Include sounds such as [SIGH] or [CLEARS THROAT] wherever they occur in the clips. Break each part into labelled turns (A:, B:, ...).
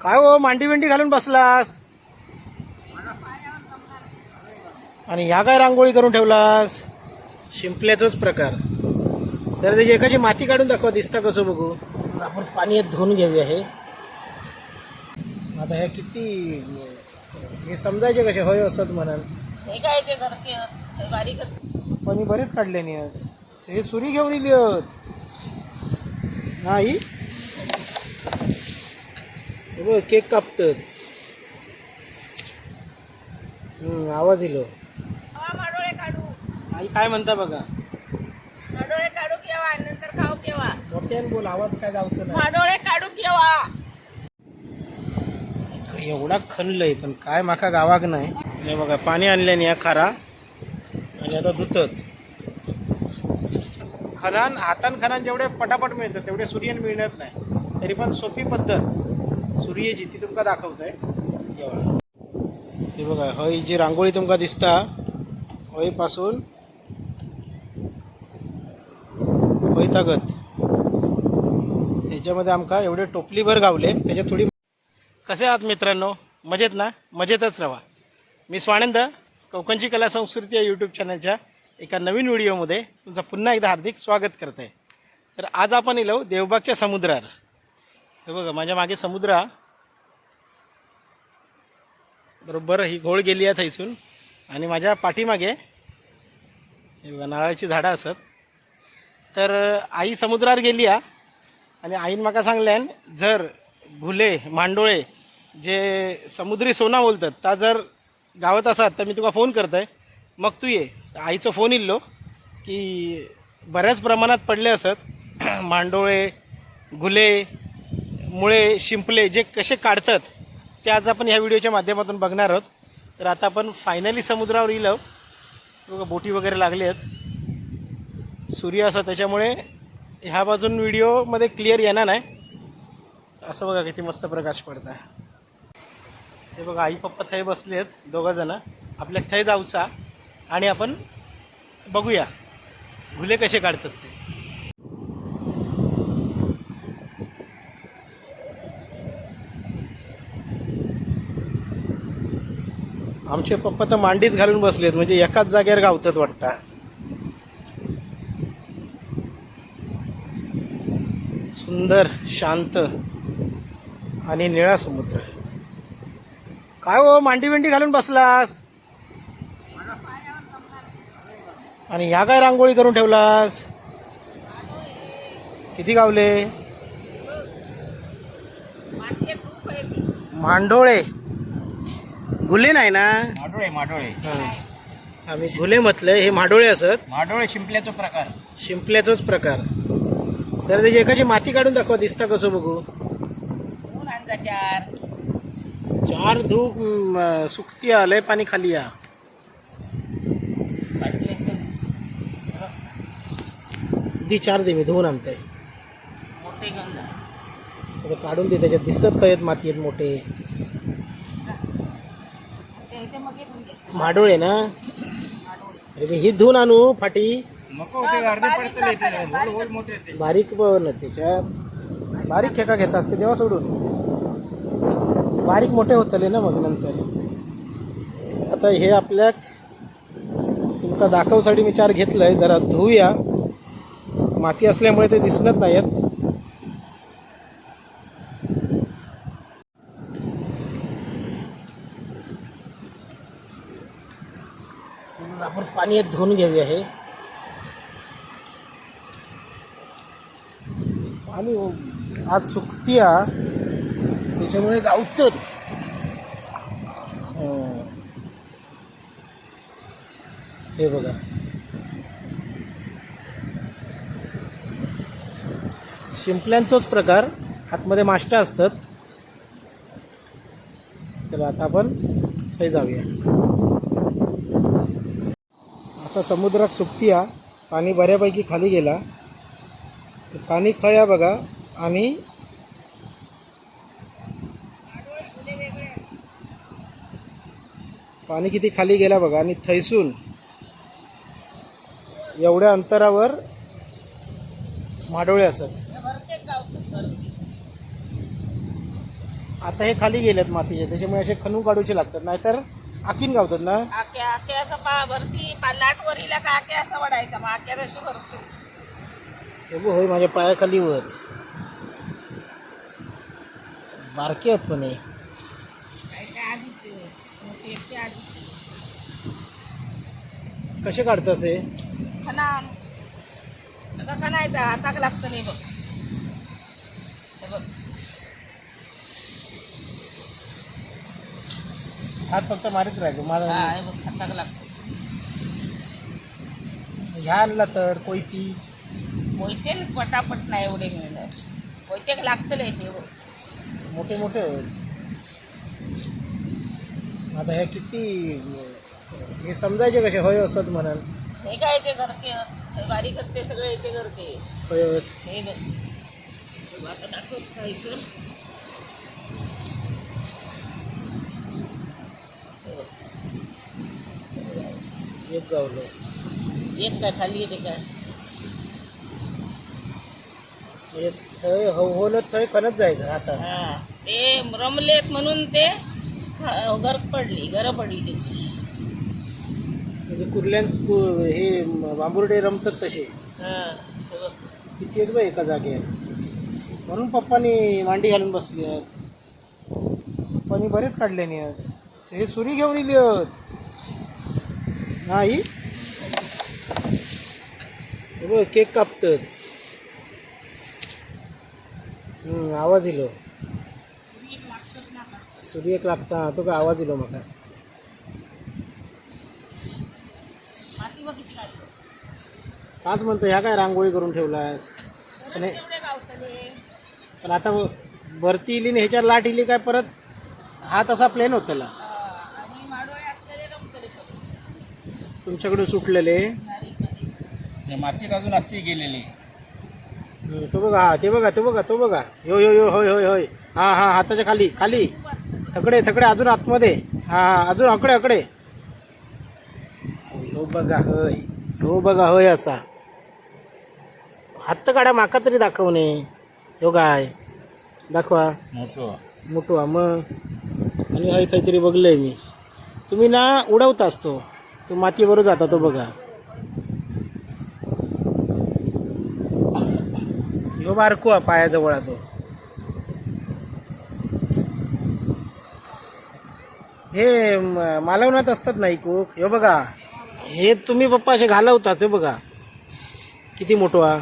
A: काय हो मांडी बिंडी घालून बसलास? आणि ह्या काय रांगोळी करून ठेवलास? शिंपल्याचाच प्रकार. तर त्याची एकाची माती काढून दाखवा दिसता कसं बघू. आपण पाणी धुवून घेऊया हे. आता ह्या किती हे समजायचे कसे? होय असत म्हणाल. पण मी बरेच काढले नाही आहेत. हे सुरी घेऊन इली नाही? हे बघ केक कापतात. हम्म, आवाज
B: माडोळे काढू.
A: आई काय म्हणता बघा?
B: माडोळे काढू केव्हा नंतर खाऊ केव्हा
A: मोठ्यान बोल आवाज काय जाऊचं नाही.
B: माडोळे काढू केव्हा
A: एवढा खणलंय पण काय माका गावाक नाही. हे बघा पाणी आणल्याने या खारा आणि आता धुतत. खनान हातान खनान जेवढे पटापट मिळतात तेवढे सूर्यन मिळत नाही. तरी पण सोपी पद्धत. सूर्याची ती तुमका दाखवतंय. एवढा हे बघा हय जी रांगोळी तुमका दिसता हयपासून हय तागत ह्याच्यामध्ये आमका एवढे टोपलीभर गावले त्याच्यात थोडी कसे आहात मित्रांनो? मजेत ना? मजेतच राहा मी स्वानंद कोकणची कला संस्कृती या यूट्यूब चॅनलच्या एका नवीन व्हिडिओमध्ये तुमचं पुन्हा एकदा हार्दिक स्वागत करत आहे तर आज आपण येलो देवबागच्या समुद्रावर. हे बघा माझ्या मागे समुद्र हा. बरोबर ही घोळ गेली आहे थैसून आणि माझ्या पाठीमागे हे बघा नारळाची झाडं असत. तर आई समुद्रावर गेली आ आणि आईन म्हाका सांगल्यान जर घुले मांडोळे जे समुद्री सोना बोलतात ता जर गावात असात तर मी तुका फोन करतोय. मग तू ये. आईचो फोन इल्लो की बऱ्याच प्रमाणात पडले असत. [CLEARS THROAT] मांडोळे घुले मुळे शिंपले जे कसे काढतात ते आज आपण ह्या व्हिडिओच्या माध्यमातून बघणार आहोत. तर आता आपण फायनली समुद्रावर येलो बघा बोटी वगैरे लागले आहेत. सूर्य असा त्याच्यामुळे ह्या बाजून व्हिडिओमध्ये क्लिअर येणार नाही. असं बघा किती मस्त प्रकाश पडता हे बघा आई पप्पा थंय बसले आहेत दोघंजणं आपल्या थंय जाऊचा आणि आपण बघूया घुले कसे काढतात ते. आमचे पप्पा तर मांडीच घालून बसलेत म्हणजे एकाच जागेवर गावतात वाटतं. सुंदर शांत आणि निळा समुद्र. काय हो मांडी बिंडी घालून बसलास? आणि ह्या काय रांगोळी करून ठेवलास? किती गावले? मांडोळे. घुले नाही ना?
C: माडोळे माडोळे.
A: हा. आम्ही घुले म्हटलंय हे माडोळे असत.
C: माडोळे शिंपल्याचा प्रकार.
A: शिंपल्याचाच प्रकार. तर त्याची एकाची माती काढून दाखवा दिसता कसं बघू.
B: चार.
A: चार धूप म, सुकती आलंय पाणी खाली या. दी चार दे मी धुवून आणतोय
B: मोठे
A: आता काढून दे त्याच्यात दिसतात काय आहेत माती आहेत मोठे
B: ते इथे मग येऊन घे
A: माडोळे ना? अरे ही धुवून आणू फाटी.
C: नको ते अर्धे पडतले इथे. होल होल मोठे ते
A: बारीक पण ना त्याच्यात बारीक खेका घेत असते तेव्हा सोडून. बारीक मोठे होतले ना मग नंतर. आता हे आपल्या तुमका दाखवसाठी मी चार घेतलंय जरा धुवूया माती असल्यामुळे ते दिसत नाहीत आणि हे धुवून घेऊया हे. आणि आज सुकती आ त्याच्यामुळे गावतात हो. हे. बघा. शिंपल्यांचोच प्रकार. आतमध्ये माष्टा असतात. चला आता आपण हे जाऊया. आता समुद्रात सुकती आ पाणी बऱ्यापैकी खाली गेला. पाणी खया बघा आणि पाणी किती खाली गेला बघा आणि थैसून एवढ्या अंतरावर माडोळे असत. आता हे खाली गेलेत मातीचे त्याच्यामुळे असे खणून काढूचे लागतात. नाहीतर आखीन गावतात ना?
B: आक्या आक्या असं पा भरती पा लाट वरीला का आक्या असं वडायचा मग आक्या तशी भरतो
A: हे बघ, होय माझ्या पायाखाली वर. बारके आहेत पण हे.
B: काय काय आधीचे मोठी एकटी आधीची
A: कसे काढतास हे?
B: खना. आता खणायचा हाताक लागतं नाही बघ. हे बघ.
A: हात फक्त मारित राहायचो.
B: हा
A: माझा
B: हे बघ लागतं.
A: ह्या आणला तर कोयती.
B: कोयतेच पटापट नाही एवढे मिळणार. कोयतेक बघ
A: मोठे मोठे. आहेत आता हे किती हे समजायचे कसे? होय असत म्हणाल.
B: हे काय ते करते? हे बारीक करते सगळे याचे करते.
A: होय होय.
B: हे बघ. आता दाखवत खायचं
A: एक गावलं.
B: एक काय खाली येते काय?
A: म्हणजे थंय होलत थंय खणत जायचं आता.
B: हा. ते रमलेत म्हणून ते गरक पडली गर पडली त्याची.
A: म्हणजे कुर्ल्यां हे बांबुर्डे रमतात तसे.
B: हा
A: किती आहेत बा एका जागेवर म्हणून पप्पानी मांडी घालून बसली आहेत. पप्पानी बरेच काढले नाही आहेत. हे सुरी घेऊन इली आहेत. नाही ही बघ केक कापतात आवाज इलो सुरी एक लागता तो का आवाज इलो म्हाका काच म्हणतो ह्या काय रांगोळी करून ठेवलास पण पण आता भरती इली आणि ह्याच्यावर लाट इली काय परत हा तसा प्लेन
B: होतला
A: तुमच्याकडे सुटलेले.
C: हे मातीत अजून अख्खी गेलेली.
A: तो बघा हा ते बघा तो बघा तो बघा. यो यो यो होय होय होय. हा हा हाताच्या खाली खाली. थकडे थकडे अजून आतमध्ये. हा हा अजून अकडे अकडे हो बघा होय. हो बघा होय असा. हात तर काढा माका तरी दाखवणे हो काय दाखवा.
C: मोठं.
A: मोठवा मग. आणि हय काहीतरी बघलंय मी. तुम्ही ना उडवताच तो. तो मातीबरोबर जाता तो बघा. ह्यो बारको आ पायाजवळ तो. हे मालवण्यात मालवणात असतात ना इकूक हो बघा. हे तुम्ही पप्पा असे घालवतात हे बघा. किती
B: मोठो हा,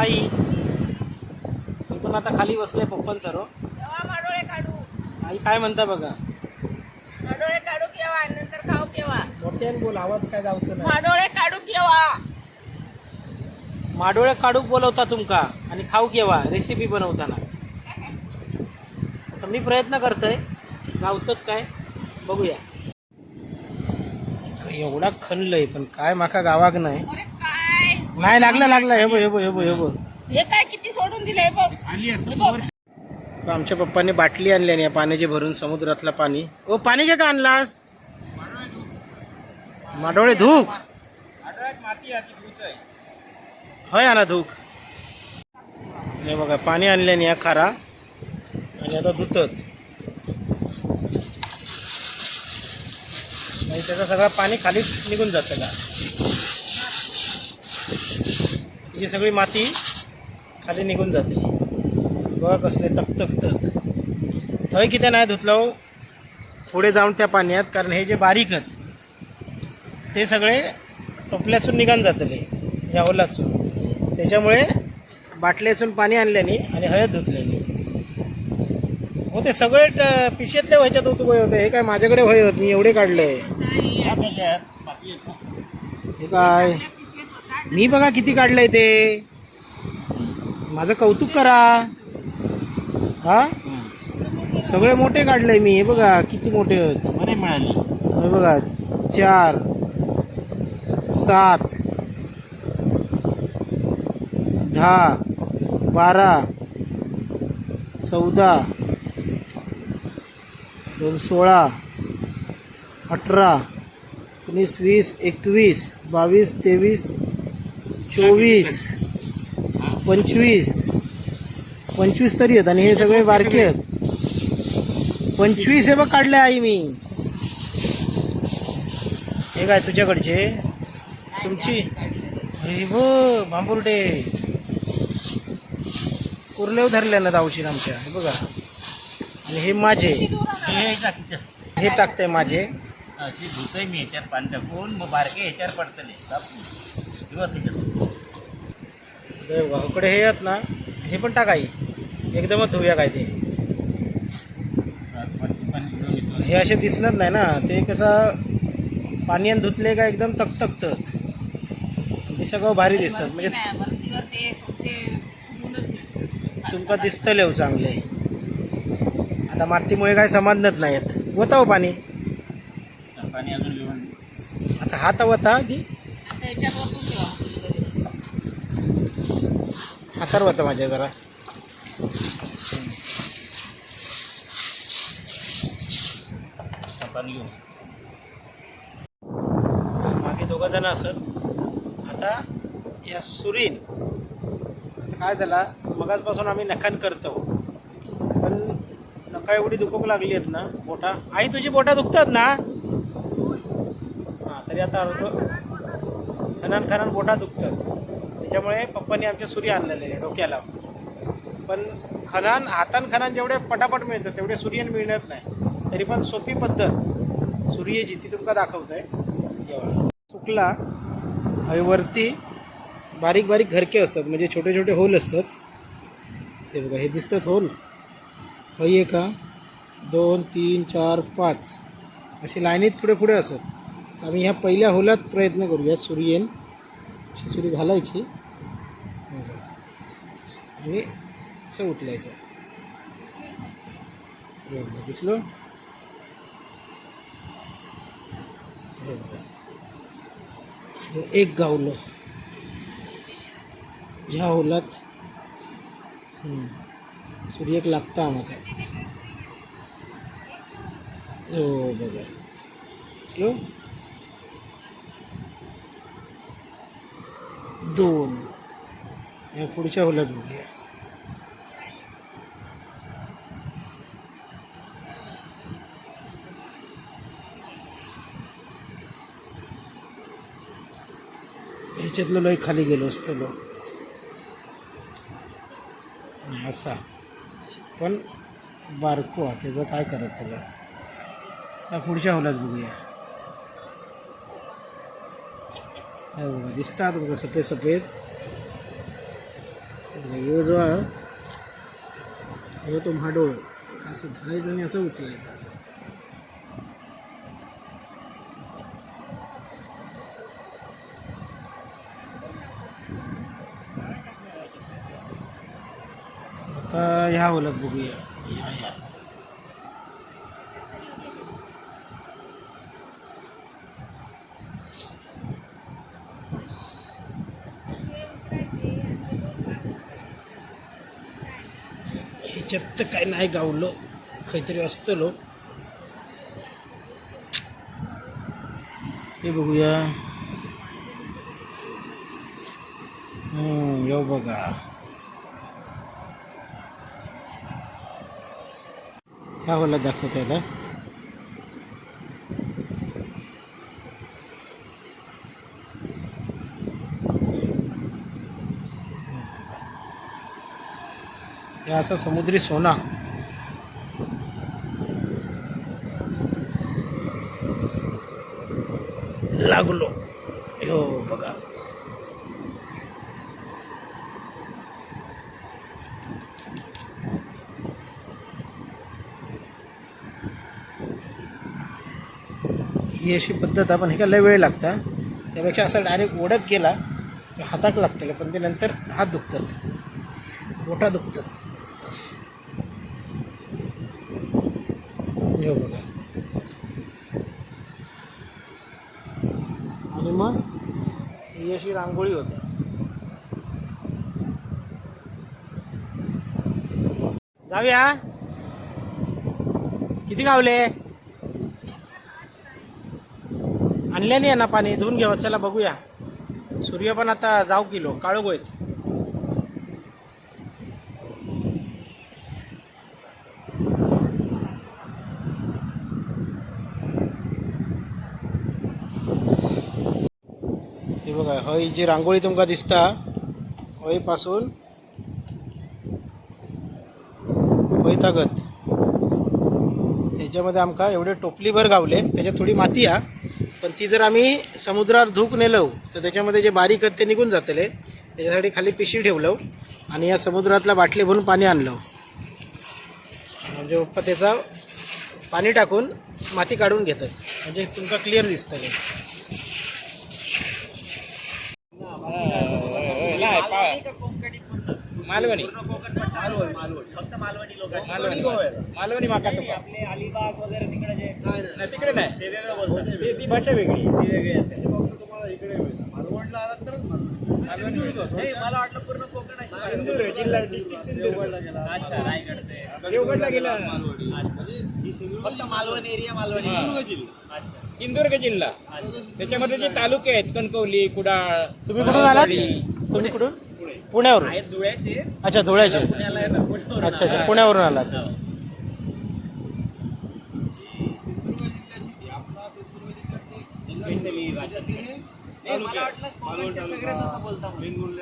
A: आई. पण आता खाली बसले पप्पन सर्व.
B: तेव्हा माडोळे काढू.
A: आई काय म्हणता बघा.
B: माडोळे काढू केव्हा? नंतर खाऊ केव्हा?
A: मोठ्याने बोल आवाज काय जाऊचं नाही.
B: माडोळे काढू केव्हा?
A: माडोळे काढूक बोलवता तुमका आणि खाऊ केव्हा? रेसिपी बनवताना. आता मी प्रयत्न करतोय. गावतात काय? बघूया. एवढा खणलंय पण काय माका गावाक नाही.
B: अरे काय?
A: नाही लागलं लागलं. हे बघ हे बघ हे बघ हे बघ.
B: हे काय किती सोडून दिलंय बघ.
C: आली
B: हे
A: आमच्या पप्पांनी बाटली आणली आणि या पाण्याची भरून समुद्रातलं पाणी. ओ पाणी घे का आणलास? माडोळे धूक. होय आणा धूक. हे बघा पाणी आणल्याने या खारा. आणि आता धुतत. आणि त्याचं सगळं पाणी खाली निघून जातं का तिची सगळी माती खाली निघून जाते बघा कसले तकतकतात थंय किती नाही धुतलो पुढे जाऊन त्या पाण्यात कारण हे जे बारीक आहेत ते सगळे टोपल्यासून निघान जातले या ओलासून त्याच्यामुळे बाटल्यासून पाणी आणल्याने आणि हळद धुतल्याने. हो ते सगळे ट- पिशेतले व्हायच्यात होते वय होते. हे काय माझ्याकडे वय होत मी एवढे काढले हे काय? मी बघा किती काढलंय ते. माझं कौतुक करा. हा. सगळे मोठे काढले मी. हे बघा किती मोठे आहेत.
C: बरे मिळाली.
A: हे बघा चार सात दहा बारा चौदा दोन सोळा अठरा एकोणीस वीस एकवीस बावीस तेवीस चोवीस. पंचवीस. पंचवीस तरी आहेत आणि हे सगळे बारके आहेत. पंचवीस हे बघ काढले आई मी. हे काय तुझ्याकडचे? तुमची? हे बघ बांबुर्डे. कुर्लेव धरले ना दावशीन आमच्या. हे बघा. आणि हे माझे.
C: हे टाकतं.
A: हे माझे.
C: मी ह्याच्यात पाणी टाकून मग बारके ह्याच्यावर पडतले त्याच्यात
A: हे आहेत ना हे पण टाकाई एकदमच धुया काय ते. हे असे दिसणार नाही ना ते कसं पाण्यान धुतले का एकदम तकतकतात ते सगळं भारी दिसतात. म्हणजे. तुमका दिसतले हो चांगले. आता मातीमुळे काय समाधानच नाहीत. होता हो पाणी.
C: पाणी अजून घेऊन
A: आता हात होता की
B: आता याच्यात वरतून ठेवा.
A: हातार होता माझ्या जरा. मागे दोघं जण असत. आता या सुरीन काय झाला? मगाचपासून आम्ही नखान करतो. पण नका एवढी दुखूक लागली आहेत ना बोटा. आई तुझी बोटा दुखतात ना? हां तरी आता अर्ध खनान खनान बोटा दुखतात. त्याच्यामुळे पप्पांनी आमच्या सूर्य आणलेले आहे डोक्याला. पण खनान हातान खनान जेवढे पटापट मिळतं तेवढे सूर्यन मिळत नाही. तरी पण सोपी पद्धत सूर्यची ती तुमका दाखवत आहे चुकला हवे वरती बारीक बारीक घरके असतात म्हणजे छोटे छोटे होल असतात. ते बघा हे दिसतात होल. हई आहे का दोन तीन चार पाच. अशी लाईनीत पुढे पुढे असत आम्ही ह्या पहिल्या होलात प्रयत्न करूया सूर्यन अशी सुरी घालायची. हे असं उचलायचं एवढं दिसलो. एक गावलं. ह्या होलात हम्म. सूर्यक लागता आम्हाला. हो बघा. दिसलं? दोन. या पुढच्या होलात बघूया. ह्याच्यातलं लय खाली गेलो असतो लो असा. पण बारको हा, त्याचं काय करत त्याला? पुढच्या होलात बघूया. बघा दिसतात बघा सफेद सफेद. हे जो आहे तो म्हाडोळ. असं धरायचं आणि असं उचलायचं आता ह्या होलात बघूया. या या ह्याच्यात तर काय नाही गावलं. काहीतरी असतलो. हे बघूया. हम्म, यो बघा. ह्या मला दाखवता येतं हे असं समुद्री सोना. लागलो. हो बघा. ही अशी पद्धत आपण हे लय वेळ लागता. त्यापेक्षा असं डायरेक्ट ओढत गेला तर हाताक लागतं पण ते नंतर हात दुखतात. बोटा दुखतात. हे बघा. आणि मग ही अशी रांगोळी होते. जाऊया. किती गावले आणल्याने आहे ना पाणी धुवून घ्यावं. चला बघूया. सूर्य पण आता जाऊ किलो काळो गोयत हे बघा हय जी रांगोळी तुमका दिसता हयपासून हय तागत ह्याच्यामध्ये आमका एवढे टोपलीभर गावले त्याच्यात थोडी माती हा. पण ती जर आम्ही समुद्रावर धूक नेलो तर त्याच्यामध्ये जे बारीक आहेत ते निघून जातले त्याच्यासाठी खाली पिशी ठेवलं आणि या समुद्रातला बाटली भरून पाणी आणलं म्हणजे पप्पा त्याचा पाणी टाकून माती काढून घेतात. म्हणजे तुमका क्लिअर दिसतं मालवणी.
C: फक्त मालवणी लोक
A: मालवणी माका
C: आपले अलिबाग वगैरे तिकडे जे
A: नाही तिकडे नाही.
C: ते वेगळं बोलतात.
A: ती ती भाषा वेगळी.
C: ती वेगळी असते. नाही, मला वाटलं पूर्ण कोकण अशी
A: सिंधुदुर्ग जिल्हा डिस्ट्रिक्ट सिंधुदुर्ग.
C: अच्छा रायगड ते
A: देवगडला गेला.
C: फक्त मालवण एरिया मालवणी अच्छा.
D: सिंधुदुर्ग जिल्हा. त्याच्यामध्ये जे तालुके आहेत कणकवली कुडाळ
A: तुम्ही कुठून आलात? तुम्ही कुठून? पुण्यावरून?
C: आहेत धुळ्याचे.
A: अच्छा धुळ्याचे.
C: पुण्याला पुण्यावरून
A: अच्छा अच्छा पुण्यावरून आलात
C: Specially भाषा. नाही, मला वाटलं कोकणचे सगळे तसं बोलता म्हणून.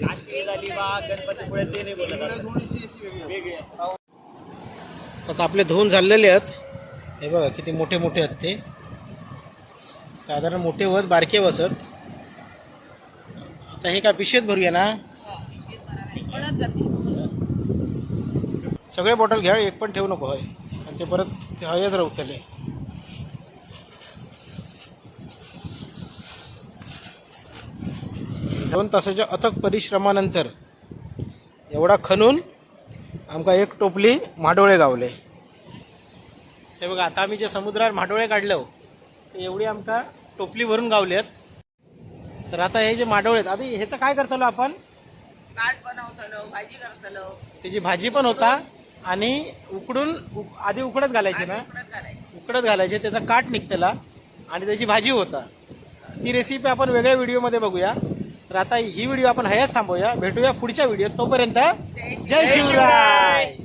C: काश्मीर अलिबाग गणपतीपुळे ते नाही बोलत असं. वेगळे असतात.
A: आता आपले धुवून झालेले आहेत. हे बघा किती मोठे मोठे आहेत ते. साधारण मोठे वत बारके वसत तर हे काय पिशेत भरूया ना? सगळे बॉटल घ्या एक पण ठेवू नको होय. आणि ते परत ते राहू त्याले. दोन तासाच्या अथक परिश्रमानंतर एवढा खणून आमका एक टोपली माडोळे गावले. हे बघा आता आम्ही जे समुद्रात माडोळे काढलो ते एवढी आमका टोपली भरून गावल्यात तर आता हे जे माडोळे आहेत आधी ह्याचं काय करतलो आपण?
B: काठ बनवतलो भाजी करतलो.
A: त्याची भाजी पण होता आणि उकडून उक- आधी उकडत घालायची ना?
B: उकडत घालायचं.
A: उकडत घालायचे त्याचा काट निघतेला आणि त्याची भाजी होता. ती रेसिपी आपण वेगळ्या व्हिडिओमध्ये बघूया. तर आता ही व्हिडिओ आपण हयाच थांबवूया. भेटूया पुढच्या व्हिडिओत तोपर्यंत जय शिवराय.